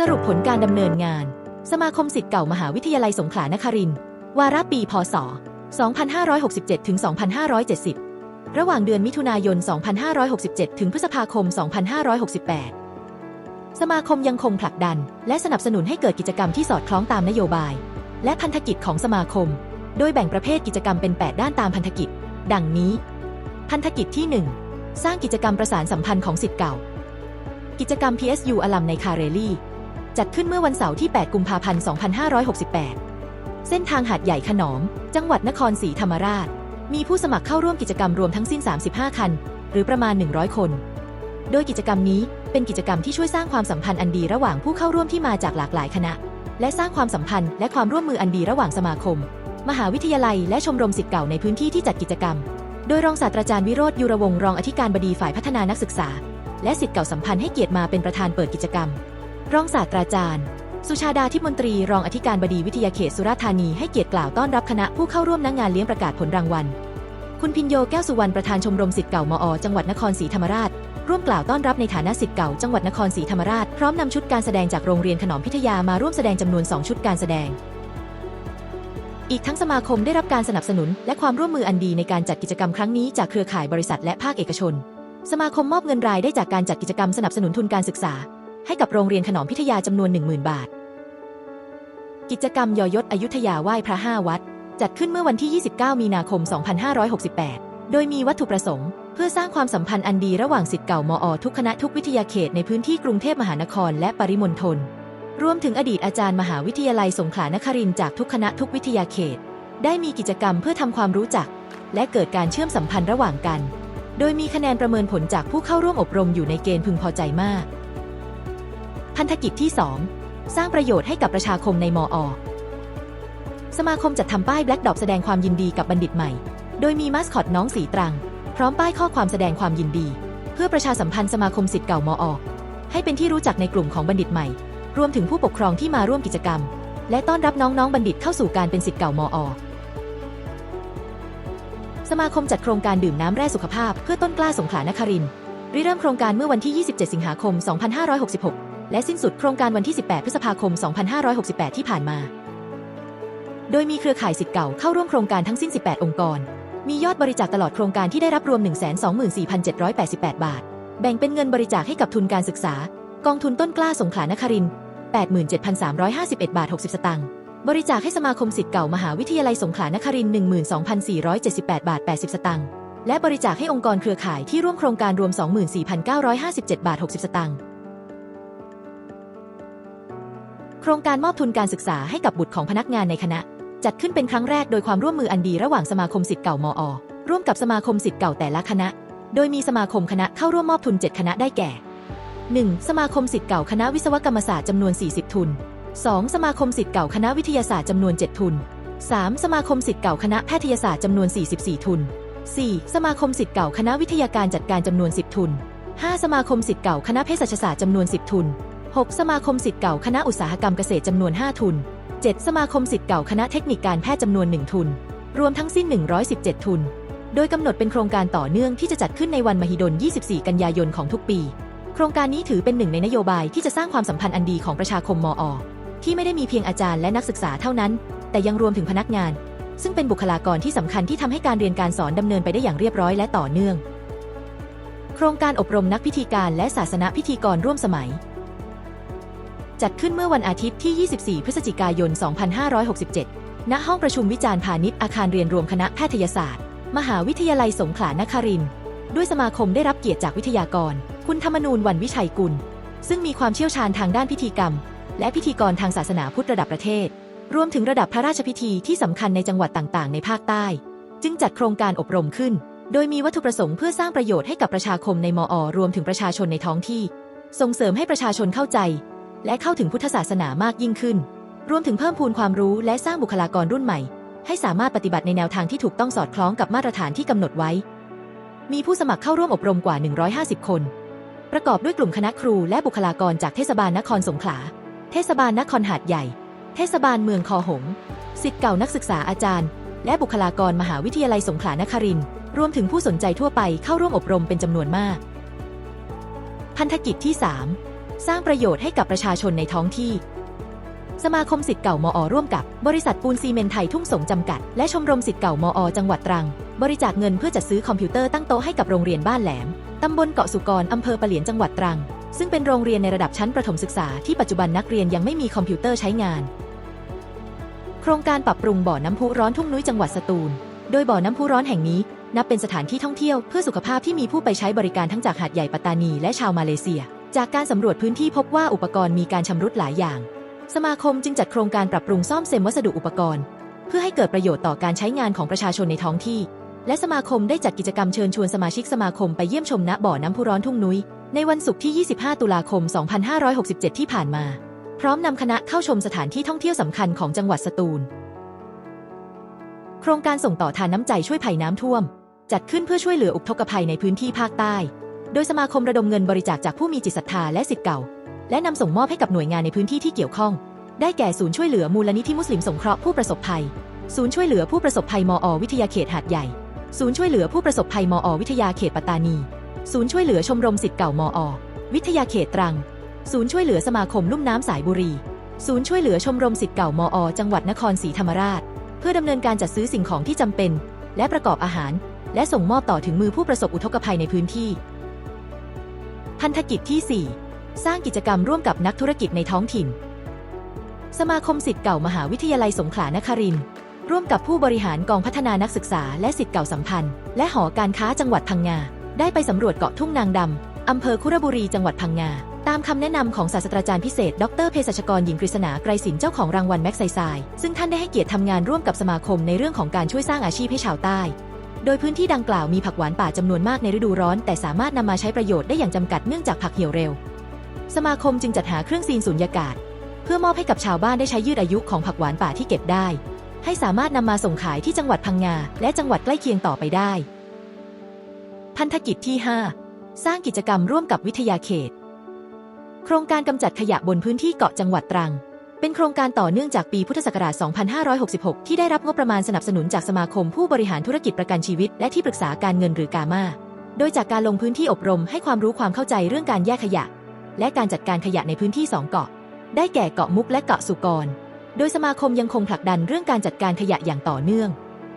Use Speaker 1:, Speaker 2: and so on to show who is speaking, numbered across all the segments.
Speaker 1: สรุปผลการดำเนินงาน สมาคมสิทธิ์เก่ามหาวิทยาลัยสงขลานครินทร์วาระปี พศ 2567ถึง2570 ระหว่างเดือนมิถุนายน 2567 ถึงพฤษภาคม 2568 สมาคมยังคงผลักดัน และสนับสนุนให้เกิดกิจกรรมที่สอดคล้องตามนโยบาย และพันธกิจของสมาคม โดยแบ่งประเภทกิจกรรมเป็น 8 ด้านตามพันธกิจ ดังนี้ พันธกิจที่ 1 สร้างกิจกรรมประสานสัมพันธ์ของสิทธิ์เก่า กิจกรรม PSU อลัมในคาเรลี่ จัดขึ้นเมื่อวันเสาร์ที่ 8 กุมภาพันธ์ 2568 เส้นทางหาดใหญ่ขนอม จังหวัดนครศรีธรรมราช มีผู้สมัครเข้าร่วมกิจกรรมรวมทั้งสิ้น 35 คัน หรือประมาณ 100 คน โดยกิจกรรมนี้เป็นกิจกรรมที่ช่วยสร้างความสัมพันธ์อันดีระหว่างผู้เข้าร่วมที่มาจากหลากหลายคณะ และสร้างความสัมพันธ์และความร่วมมืออันดีระหว่างสมาคม มหาวิทยาลัย และชมรมสิทธิ์เก่าในพื้นที่ที่จัดกิจกรรม โดยรองศาสตราจารย์วิโรธยุรวงศ์รองอธิการบดีฝ่ายพัฒนานักศึกษา และสิทธิ์เก่าสัมพันธ์ให้เกียรติมาเป็นประธานเปิดกิจกรรม รองศาสตราจารย์ สุชาดาทิมนตรีรองอธิการบดีวิทยาเขตสุราษฎร์ธานีให้เกียรติกล่าวต้อนรับคณะผู้เข้าร่วมนักงานเลี้ยงประกาศผลรางวัล คุณพินโยแก้วสุวรรณประธานชมรมสิทธิ์เก่ามอ จังหวัดนครศรีธรรมราช ร่วมกล่าวต้อนรับในฐานะสิทธิ์เก่าจังหวัดนครศรีธรรมราชพร้อมนำชุดการแสดงจากโรงเรียนขนอมพิทยามาร่วมแสดงจำนวน 2 ชุดการแสดงอีกทั้งสมาคมได้รับการสนับสนุน และความร่วมมืออันดีในการจัดกิจกรรมครั้งนี้จากเครือข่ายบริษัทและภาคเอกชน สมาคมมอบเงินรายได้จากการจัดกิจกรรมสนับสนุนทุนการศึกษา ให้กับโรงเรียนขนอมพิทยาจำนวน 10,000 บาท กิจกรรมยอยศอยุธยาไหว้พระห้าวัด จัดขึ้นเมื่อวันที่ 29 มีนาคม 2568 โดยมีวัตถุประสงค์ เพื่อสร้างความสัมพันธ์อันดีระหว่างสิทธิ์เก่ามอ ทุกคณะทุกวิทยาเขตในพื้นที่กรุงเทพมหานครและปริมณฑลรวมถึงอดีตอาจารย์มหาวิทยาลัยสงขลานครินทร์จากทุกคณะทุกวิทยาเขต ได้มีกิจกรรมเพื่อทำความรู้จัก และเกิดการเชื่อมสัมพันธ์ระหว่างกัน โดยมีคะแนนประเมินผลจากผู้เข้าร่วมอบรมอยู่ในเกณฑ์พึงพอใจมาก พันธกิจที่ 2 สร้างประโยชน์ให้กับประชาคมในมอ สมาคมจัดทำป้ายแบล็กดอปแสดงความยินดีกับบัณฑิตใหม่ โดยมีมาสคอตน้องสีตรัง พร้อมป้ายข้อความแสดงความยินดี เพื่อประชาสัมพันธ์สมาคมสิทธิ์เก่ามอ ให้เป็นที่รู้จักในกลุ่มของบัณฑิตใหม่ รวมถึงผู้ปกครองที่มาร่วมกิจกรรม และต้อนรับน้องๆบัณฑิตเข้าสู่การเป็นสิทธิ์เก่ามอสมาคมจัดโครงการดื่มน้ำแร่สุขภาพเพื่อต้นกล้าสงขลานครินริเริ่มโครงการเมื่อวันที่ 27 สิงหาคม 2566 และสิ้นสุดโครงการวันที่ 18 พฤษภาคม 2568 ที่ผ่านมา โดยมีเครือข่ายสิทธิ์เก่าเข้าร่วมโครงการทั้งสิ้น 18 องค์กร มียอดบริจาคตลอดโครงการที่ได้รับรวม 124,788 บาท แบ่งเป็นเงินบริจาคให้กับทุนการศึกษา กองทุนต้นกล้าสงขลานครินทร์87,351 บาท 60 สตางค์ บริจาคให้สมาคมสิทธิ์เก่ามหาวิทยาลัยสงขลานครินทร์12,478 บาท 80 สตางค์ และบริจาคให้องค์กรเครือข่ายที่ร่วมโครงการรวม 24,957 บาท 60 สตางค์ โครงการมอบทุนการศึกษาให้กับบุตรของพนักงานในคณะ จัดขึ้นเป็นครั้งแรกโดยความร่วมมืออันดีระหว่างสมาคมสิทธิ์เก่ามอ ร่วมกับสมาคมสิทธิ์เก่าแต่ละคณะ โดยมีสมาคมคณะเข้าร่วมมอบทุน 7 คณะได้แก่ 1. สมาคมสิทธิ์เก่าคณะวิศวกรรมศาสตร์จำนวน 40 ทุน 2. สมาคมสิทธิ์เก่าคณะวิทยาศาสตร์จำนวน 7 ทุน 3. สมาคมสิทธิ์เก่าคณะแพทยศาสตร์จำนวน 44 ทุน 4. สมาคมสิทธิ์เก่าคณะวิทยาการจัดการจำนวน 10 ทุน 5. สมาคมสิทธิ์เก่าคณะเภสัชศาสตร์จำนวน 10 ทุน 6. สมาคมสิทธิ์เก่าคณะอุตสาหกรรมเกษตรจำนวน 5 ทุน 7. สมาคมสิทธิ์เก่าคณะเทคนิคการแพทย์จำนวน 1 ทุน รวมทั้งสิ้น 117 ทุน โดยกำหนดเป็นโครงการต่อเนื่องที่จะจัดขึ้นในวันมหิดล 24 กันยายนของทุกปี โครงการนี้ถือเป็นหนึ่งในนโยบายที่จะสร้างความสัมพันธ์อันดีของประชาคมมอ ที่ไม่ได้มีเพียงอาจารย์และนักศึกษาเท่านั้น แต่ยังรวมถึงพนักงาน ซึ่งเป็นบุคลากรที่สำคัญที่ทำให้การเรียนการสอนดำเนินไปได้อย่างเรียบร้อยและต่อเนื่อง โครงการอบรมนักพิธีการและศาสนพิธีกรร่วมสมัย จัดขึ้นเมื่อวันอาทิตย์ที่ 24 พฤศจิกายน 2567 ณ ห้องประชุมวิจารณ์พาณิชย์อาคารเรียนรวมคณะแพทยศาสตร์ มหาวิทยาลัยสงขลานครินทร์ ด้วยสมาคมได้รับเกียรติจากวิทยากร คุณธรรมนูญวันวิชัยกุล ซึ่งมีความเชี่ยวชาญทางด้านพิธีกรรม และพิธีกรทางศาสนาพุทธระดับประเทศ รวมถึงระดับพระราชพิธีที่สำคัญในจังหวัดต่างๆ ในภาคใต้ จึงจัดโครงการอบรมขึ้น โดยมีวัตถุประสงค์เพื่อสร้างประโยชน์ให้กับประชาคมในมอ รวมถึงประชาชนในท้องที่ ส่งเสริมให้ประชาชนเข้าใจ และเข้าถึงพุทธศาสนามากยิ่งขึ้น รวมถึงเพิ่มพูนความรู้และสร้างบุคลากรรุ่นใหม่ ให้สามารถปฏิบัติในแนวทางที่ถูกต้องสอดคล้องกับมาตรฐานที่กำหนดไว้ มีผู้สมัครเข้าร่วมอบรมกว่า 150 คน ประกอบด้วยกลุ่มคณะครูและบุคลากรจากเทศบาลนครสงขลา เทศบาลนครหาดใหญ่ เทศบาลเมืองคอหงสิทธิ์เก่านักศึกษาอาจารย์ และบุคลากรมหาวิทยาลัยสงขลานครินทร์รวมถึงผู้สนใจทั่วไปเข้าร่วมอบรมเป็นจำนวนมาก พันธกิจที่ 3 สร้างประโยชน์ให้กับประชาชนในท้องที่ สมาคมสิทธิ์เก่ามอ ร่วมกับบริษัทปูนซีเมนไทยทุ่งสงจำกัด และชมรมสิทธิ์เก่ามอ จังหวัดตรัง บริจาคเงินเพื่อจัดซื้อคอมพิวเตอร์ตั้งโต๊ะให้กับโรงเรียนบ้านแหลมตำบลเกาะสุกรอำเภอปะเหลียนจังหวัดตรัง ซึ่งเป็นโรงเรียนในระดับชั้นประถมศึกษาที่ปัจจุบันนักเรียนยังไม่มีคอมพิวเตอร์ใช้งาน โครงการปรับปรุงบ่อน้ำพุร้อนทุ่งนุ้ยจังหวัดสตูล โดยบ่อน้ำพุร้อนแห่งนี้ นับเป็นสถานที่ท่องเที่ยวเพื่อสุขภาพที่มีผู้ไปใช้บริการทั้งจากหาดใหญ่ปัตตานีและชาวมาเลเซีย จากการสำรวจพื้นที่พบว่าอุปกรณ์มีการชำรุดหลายอย่าง สมาคมจึงจัดโครงการปรับปรุงซ่อมเซมวัสดุอุปกรณ์ เพื่อให้เกิดประโยชน์ต่อการใช้งานของประชาชนในท้องที่ และสมาคมได้จัดกิจกรรมเชิญชวนสมาชิกสมาคมไปเยี่ยมชมณบ่อน้ำพุร้อนทุ่งนุ้ยในวันศุกร์ที่ 25 ตุลาคม 2567 ที่ผ่านมา พร้อมนำคณะเข้าชมสถานที่ท่องเที่ยวสำคัญของจังหวัดสตูล โครงการส่งต่อทานน้ำใจช่วยภัยน้ำท่วม จัดขึ้นเพื่อช่วยเหลืออุทกภัยในพื้นที่ภาคใต้ โดยสมาคมระดมเงินบริจาคจากผู้มีจิตศรัทธาและสิทธิ์เก่า และนำส่งมอบให้กับหน่วยงานในพื้นที่ที่เกี่ยวข้อง ได้แก่ศูนย์ช่วยเหลือมูลนิธิมุสลิมสงเคราะห์ผู้ประสบภัย ศูนย์ช่วยเหลือผู้ประสบภัยมอ วิทยาเขตหาดใหญ่ ศูนย์ช่วยเหลือผู้ประสบภัยมอ วิทยาเขตปัตตานี ศูนย์ช่วยเหลือชมรมสิทธิ์เก่ามอ วิทยาเขตตรัง ศูนย์ช่วยเหลือสมาคมลุ่มน้ำสายบุรี ศูนย์ช่วยเหลือชมรมสิทธิ์เก่ามอ จังหวัดนครศรีธรรมราช เพื่อดำเนินการจัดซื้อสิ่งของที่จำเป็น และประกอบอาหาร และส่งมอบต่อถึงมือผู้ประสบอุทกภัยในพื้นที่ พันธกิจที่ 4 สร้างกิจกรรมร่วมกับนักธุรกิจในท้องถิ่น สมาคมสิทธิ์เก่ามหาวิทยาลัยสงขลานครินทร์ร่วมกับผู้บริหารกองพัฒนานักศึกษาและสิทธิ์เก่าสัมพันธ์ และหอการค้าจังหวัดพังงา ได้ไปสำรวจเกาะทุ่งนางดำอำเภอคุระบุรีจังหวัดพังงา ตามคำแนะนำของศาสตราจารย์พิเศษ ดรเภสัชกรหญิงกฤษณาไกรศิลป์เจ้าของรางวัลแม็กไซไซซึ่งท่านได้ให้เกียรติทำงานร่วมกับสมาคมในเรื่องของการช่วยสร้างอาชีพให้ชาวใต้ โดยพื้นที่ดังกล่าวมีผักหวานป่าจำนวนมากในฤดูร้อน แต่สามารถนำมาใช้ประโยชน์ได้อย่างจำกัดเนื่องจากผักเหี่ยวเร็ว สมาคมจึงจัดหาเครื่องซีนสูญญากาศ เพื่อมอบให้กับชาวบ้านได้ใช้ยืดอายุของผักหวานป่าที่เก็บได้ ให้สามารถนำมาส่งขายที่จังหวัดพังงาและจังหวัดใกล้เคียงต่อไปได้ พันธกิจที่ 5 สร้างกิจกรรมร่วมกับวิทยาเขต โครงการกำจัดขยะบนพื้นที่เกาะจังหวัดตรัง เป็นโครงการต่อเนื่องจากปีพุทธศักราช 2566 ที่ได้รับงบประมาณสนับสนุนจากสมาคมผู้บริหารธุรกิจประกันชีวิต และที่ปรึกษาการเงินหรือกามา โดยจากการลงพื้นที่อบรมให้ความรู้ความเข้าใจเรื่องการแยกขยะ และการจัดการขยะในพื้นที่ 2 เกาะ ได้แก่เกาะมุกและเกาะสุกร โดยสมาคมยังคงผลักดันเรื่องการจัดการขยะอย่างต่อเนื่อง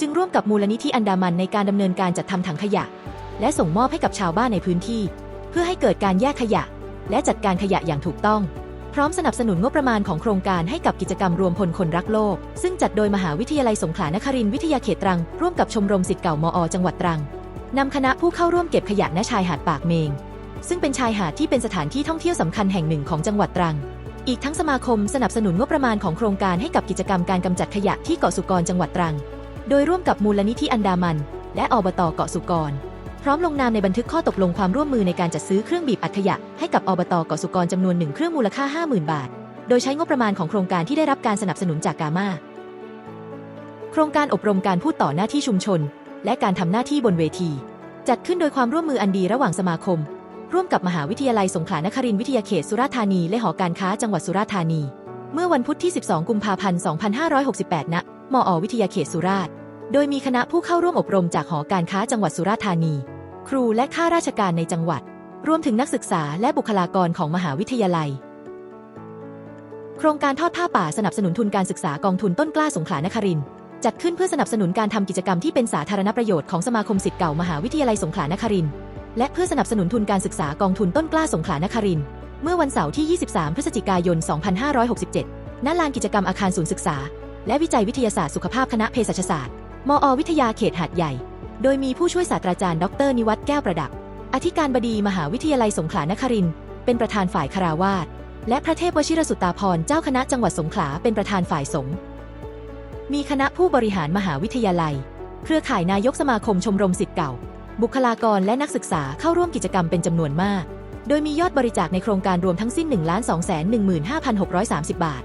Speaker 1: จึงร่วมกับมูลนิธิอันดามันในการดำเนินการจัดทำถังขยะ และส่งมอบให้กับชาวบ้านในพื้นที่ เพื่อให้เกิดการแยกขยะ และจัดการขยะอย่างถูกต้อง พร้อมสนับสนุนงบประมาณของโครงการให้กับกิจกรรมรวมพลคนรักโลก ซึ่งจัดโดยมหาวิทยาลัยสงขลานครินทร์วิทยาเขตตรัง ร่วมกับชมรมสิทธิ์เก่ามอ จังหวัดตรังนำคณะผู้เข้าร่วมเก็บขยะณชายหาดปากเมง ซึ่งเป็นชายหาดที่เป็นสถานที่ท่องเที่ยวสำคัญแห่งหนึ่งของจังหวัดตรัง อีกทั้งสมาคมสนับสนุนงบประมาณของโครงการให้กับกิจกรรมการกำจัดขยะที่เกาะสุกรจังหวัดตรัง โดยร่วมกับมูลนิธิอันดามัน และอบตเกาะสุกร พร้อมลงนามในบันทึกข้อตกลงความร่วมมือในการจัดซื้อเครื่องบีบอัดขยะ ให้กับอบตเกาะสุกรจำนวนหนึ่งเครื่องมูลค่า 50,000 บาท โดยใช้งบประมาณของโครงการที่ได้รับการสนับสนุนจากกามาโครงการอบรมการพูดต่อหน้าที่ชุมชน และการทำหน้าที่บนเวที จัดขึ้นโดยความร่วมมืออันดีระหว่างสมาคม ร่วมกับมหาวิทยาลัยสงขลานครินทร์วิทยาเขตสุราษฎร์ธานีและหอการค้าจังหวัดสุราษฎร์ธานี เมื่อวันพุธที่ 12 กุมภาพันธ์ 2568 ณ มอ วิทยาเขตสุราษฎร์ โดยมีคณะผู้เข้าร่วมอบรมจากหอการค้าจังหวัดสุราษฎร์ธานี รูและข้าราชการในจังหวัด รวมถึงนักศึกษาและบุคลากรของมหาวิทยาลัย โครงการทอดผ้าป่าสนับสนุนทุนการศึกษากองทุนต้นกล้าสงขลานครินทร์จัดขึ้นเพื่อสนับสนุนการทำกิจกรรมที่เป็นสาธารณประโยชน์ของสมาคมสิทธิ์เก่ามหาวิทยาลัยสงขลานครินทร์และเพื่อสนับสนุนทุนการศึกษากองทุนต้นกล้าสงขลานครินทร์เมื่อวันเสาร์ที่ 23 พฤศจิกายน 2567 ณ ลานกิจกรรมอาคารศูนย์ศึกษา และวิจัยวิทยาศาสตร์สุขภาพคณะเภสัชศาสตร์ มอ วิทยาเขตหาดใหญ่ โดยมีผู้ช่วยศาสตราจารย์ ดร นิวัฒน์แก้วประดับ อธิการบดีมหาวิทยาลัยสงขลานครินเป็นประธานฝ่ายคาราวาสและพระเทพวชิรสุตตาพรเจ้าคณะจังหวัดสงขลาเป็นประธานฝ่ายสงฆ์มีคณะผู้บริหารมหาวิทยาลัย เครือข่ายนายกสมาคมชมรมสิทธิ์เก่า บุคลากรและนักศึกษาเข้าร่วมกิจกรรมเป็นจำนวนมาก โดยมียอดบริจาคในโครงการรวมทั้งสิ้น 1 2 1 5 6 3 0 บาท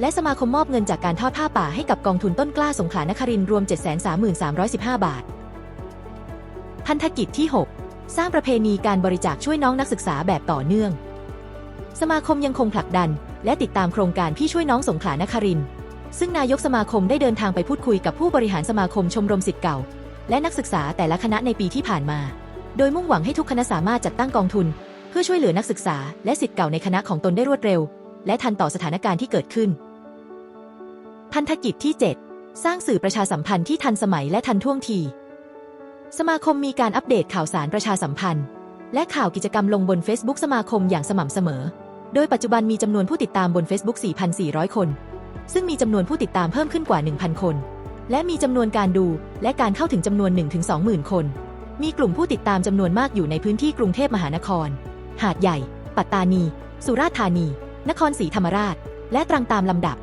Speaker 1: และสมาคมมอบเงินจากการทอดผ้าป่าให้กับกองทุนต้นกล้าสงขลานครินรวม 733,315 บาท พันธกิจที่ 6 สร้างประเพณีการบริจาคช่วยน้องนักศึกษาแบบต่อเนื่อง สมาคมยังคงผลักดัน และติดตามโครงการพี่ช่วยน้องสงขลานคริน ซึ่งนายกสมาคมได้เดินทางไปพูดคุยกับผู้บริหารสมาคมชมรมสิทธิ์เก่า และนักศึกษาแต่ละคณะในปีที่ผ่านมา โดยมุ่งหวังให้ทุกคณะสามารถจัดตั้งกองทุน เพื่อช่วยเหลือนักศึกษา และสิทธิ์เก่าในคณะของตนได้รวดเร็ว และทันต่อสถานการณ์ที่เกิดขึ้น พันธกิจที่ 7 สร้างสื่อประชาสัมพันธ์ที่ทันสมัยและทันท่วงที สมาคมมีการอัปเดตข่าวสารประชาสัมพันธ์ และข่าวกิจกรรมลงบน Facebook สมาคมอย่างสม่ำเสมอ โดยปัจจุบันมีจำนวนผู้ติดตามบน Facebook 4,400 คน ซึ่งมีจำนวนผู้ติดตามเพิ่มขึ้นกว่า 1,000 คน และมีจำนวนการดูและการเข้าถึงจำนวน 1-20,000 คน มีกลุ่มผู้ติดตามจำนวนมากอยู่ในพื้นที่กรุงเทพมหานคร หาดใหญ่ ปัตตานี สุราษฎร์ธานี นครศรีธรรมราช และตรังตามลำดับ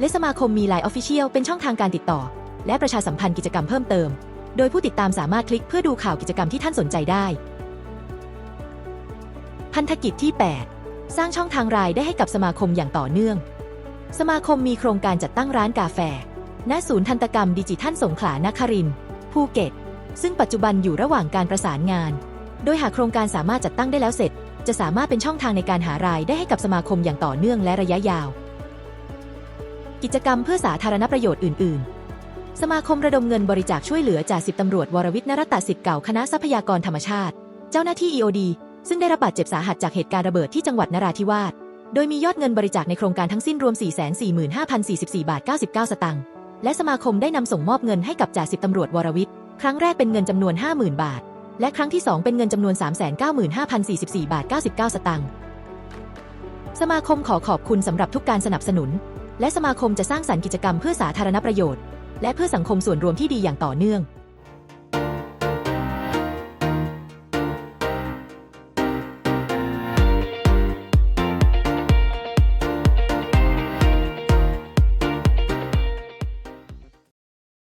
Speaker 1: และสมาคมมีไลน์ออฟฟิเชียลเป็นช่องทางการติดต่อ และประชาสัมพันธ์กิจกรรมเพิ่มเติม โดยผู้ติดตามสามารถคลิกเพื่อดูข่าวกิจกรรมที่ท่านสนใจได้ พันธกิจที่ 8 สร้างช่องทางรายได้ให้กับสมาคมอย่างต่อเนื่อง สมาคมมีโครงการจัดตั้งร้านกาแฟ ณ ศูนย์ทันตกรรมดิจิทัลสงขลานครินทร์ภูเก็ต ซึ่งปัจจุบันอยู่ระหว่างการประสานงาน โดยหากโครงการสามารถจัดตั้งได้แล้วเสร็จ จะสามารถเป็นช่องทางในการหารายได้ให้กับสมาคมอย่างต่อเนื่องและระยะยาว กิจกรรมเพื่อสาธารณประโยชน์อื่น ๆ สมาคมระดมเงินบริจาคช่วยเหลือจ่าสิบตำรวจวรวิทย์นรตตสิทธิ์เก่าคณะทรัพยากรธรรมชาติ เจ้าหน้าที่ EOD ซึ่งได้รับบาดเจ็บสาหัสจากเหตุการณ์ระเบิดที่จังหวัดนราธิวาส โดยมียอดเงินบริจาคในโครงการทั้งสิ้นรวม 445,044 บาท 99 สตางค์ และสมาคมได้นำส่งมอบเงินให้กับจ่าสิบตำรวจวรวิทย์ ครั้งแรกเป็นเงินจำนวน 50,000 บาท และครั้งที่ 2 เป็นเงินจำนวน 395,044 บาท 99 สตางค์ สมาคมขอขอบคุณสำหรับทุกการสนับสนุน และสมาคมจะสร้างสรรค์กิจกรรมเพื่อสาธารณประโยชน์ และเพื่อสังคมส่วนรวมที่ดีอย่างต่อเนื่อง